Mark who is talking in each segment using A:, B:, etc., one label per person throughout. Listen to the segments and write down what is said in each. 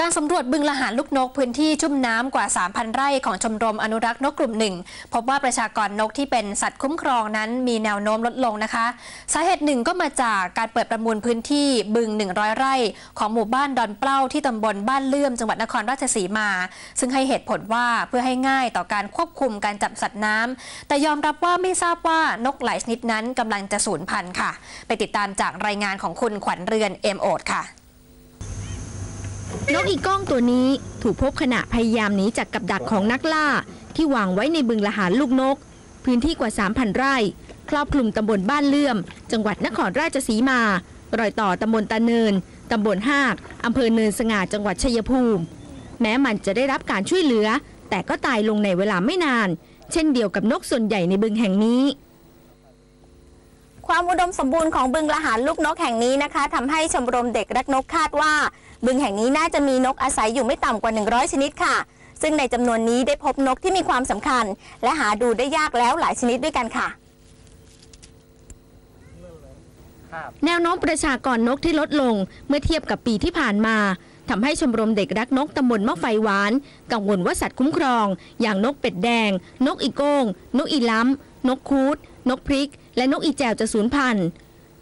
A: การสำรวจบึงละหารลูกนกพื้นที่ชุ่มน้ำกว่า 3,000 ไร่ของชมรมอนุรักษ์นกกลุ่มหนึ่งพบว่าประชากรนกที่เป็นสัตว์คุ้มครองนั้นมีแนวโน้มลดลงนะคะ สาเหตุหนึ่งก็มาจากการเปิดประมูลพื้นที่บึง 100 ไร่ ของหมู่บ้านดอนเปล้าที่ตำบลบ้านเลื่อมจังหวัดนครราชสีมา ซึ่งให้เหตุผลว่าเพื่อให้ง่ายต่อการควบคุมการจับสัตว์น้ำแต่ยอมรับว่าไม่ทราบว่านกหลายชนิดนั้นกำลังจะสูญพันธุ์ค่ะ ไปติดตามจากรายงานของคุณขวัญเรือนเอ็มโอดค่ะ
B: นกอีก้องตัวนี้ถูกพบขณะพยายามหนีจากกับดักของนักล่า ที่วางไว้ในบึงละหารลูกนก พื้นที่กว่า 3,000 ไร่ ครอบคลุมตำบลบ้านเลื่อม จังหวัดนครราชสีมา รอยต่อตำบลตาเนินตำบลหากอำเภอเนินสง่าจังหวัดชัยภูมิ แม้มันจะได้รับการช่วยเหลือ แต่ก็ตายลงในเวลาไม่นาน เช่นเดียวกับนกส่วนใหญ่ในบึงแห่งนี้
C: ความอุดมสมบูรณ์ของบึงละหารลูกนกแห่งนี้นะคะทำให้ชมรมเด็กรักนกคาดว่า บึงแห่งนี้น่าจะมีนกอาศัยอยู่ไม่ต่ำกว่า 100 ชนิดค่ะ ซึ่งในจำนวนนี้ได้พบนกที่มีความสำคัญ และหาดูได้ยากแล้วหลายชนิดด้วยกันค่ะ
B: แนวโน้มประชากรนกที่ลดลงเมื่อเทียบกับปีที่ผ่านมาทำให้ชมรมเด็กรักนกตำบลมะไฟหวาน กังวลว่าสัตว์คุ้มครอง อย่างนกเป็ดแดง นกอีโก้ง นกอีล้ำนกคูด นกพริก และนกอีแจวจะสูญพันธุ์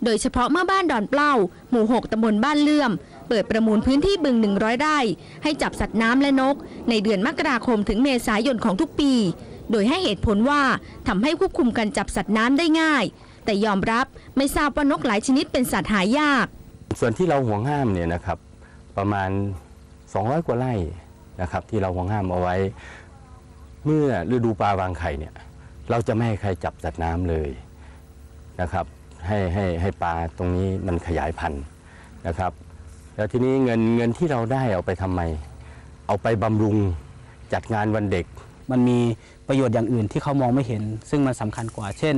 B: โดยเฉพาะเมื่อบ้านดอนเปล้าหมู่ 6ตำบลบ้านเลื่อม เปิดประมูลพื้นที่บึง 100 ไร่ ให้จับสัตว์น้ำและนก ในเดือนมกราคมถึงเมษายนของทุกปี โดยให้เหตุผลว่าทำให้ควบคุมการจับสัตว์น้ำได้ง่าย แต่ยอมรับไม่ทราบว่านกหลายชนิดเป็นสัตว์หายาก
D: ส่วนที่เราห่วงห้ามเนี่ยนะครับ ประมาณ 200 กว่าไร่นะครับ ที่เราห่วงห้ามเอาไว้ เมื่อฤดูปลาวางไข่เนี่ย เราจะไม่ให้ใครจับสัตว์น้ำเลยนะครับ ให้ให้ให้ปลาตรงนี้มันขยายพันธุ์นะครับ แล้วทีนี้เงินเงินที่เราได้เอาไปทำไม เอาไปบำรุงจัดงานวันเด็ก
E: มันมีประโยชน์อย่างอื่นที่เขามองไม่เห็น ซึ่งมันสำคัญกว่า เช่น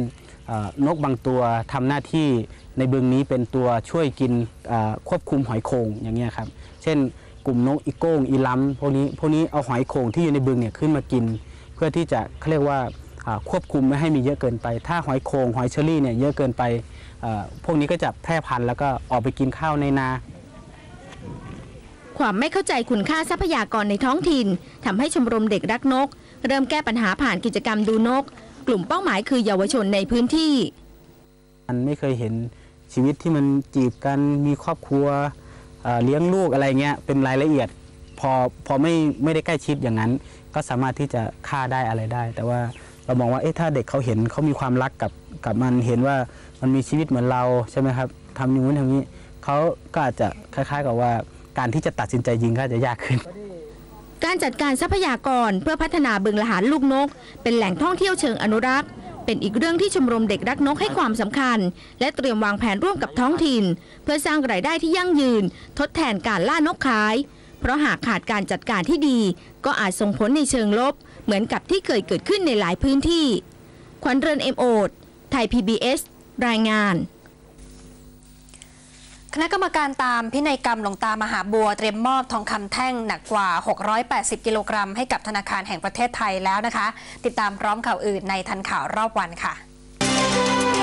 E: นกบางตัวทำหน้าที่ในบึงนี้เป็นตัวช่วยกินควบคุมหอยโขงอย่างเงี้ยครับ เช่น กลุ่มนกอีโก้งอีล้ำพวกนี้พวกนี้เอาหอยโขงที่อยู่ในบึงเนี่ยขึ้นมากิน เพื่อที่จะเขาเรียกว่า ควบคุมไม่ให้มีเยอะเกินไป ถ้าหอยโขงหอยเชอรี่เนี่ยเยอะเกินไปเอ่อพวกนี้ก็จะแพร่พันธุ์แล้วก็ออกไปกินข้าวในนา
B: ความไม่เข้าใจคุณค่าทรัพยากรในท้องถิ่นทำให้ชมรมเด็กรักนก เริ่มแก้ปัญหาผ่านกิจกรรมดูนก กลุ่มเป้าหมายคือเยาวชนในพื้นที่
E: มันไม่เคยเห็นชีวิตที่มันจีบกันมีครอบครัวเอ่อเลี้ยงลูกอะไรเงี้ยเป็นรายละเอียดพอพอไม่ไม่ได้ใกล้ชิดอย่างนั้น ก็สามารถที่จะฆ่าได้อะไรได้ แต่ว่า เรามองว่าเอ๊ะถ้าเด็กเขาเห็นเขามีความรักกับกับมันเห็นว่ามันมีชีวิตเหมือนเราใช่ไหมครับทำอย่างนู้นทำนี้เขาก็อาจจะคล้าย ๆ กับว่าการที่จะตัดสินใจยิงก็จะยากขึ้น
B: การจัดการทรัพยากรเพื่อพัฒนาบึงละหารลูกนก เป็นแหล่งท่องเที่ยวเชิงอนุรักษ์ เป็นอีกเรื่องที่ชมรมเด็กรักนกให้ความสำคัญ และเตรียมวางแผนร่วมกับท้องถิ่น เพื่อสร้างรายได้ที่ยั่งยืน ทดแทนการล่านกขาย เพราะหากขาดการจัดการที่ดี ก็อาจส่งผลในเชิงลบ เหมือนกับที่เคยเกิดขึ้นในหลายพื้นที่ ขวัญเรือนเอ็มโอดไทย PBS รายงาน
A: คณะกรรมการตามพินัยกรรมหลวงตามหาบัวเตรียมมอบทองคำแท่งหนักกว่า 680 กิโลกรัม ให้กับธนาคารแห่งประเทศไทยแล้วนะคะ ติดตามพร้อมข่าวอื่นในทันข่าวรอบวันค่ะ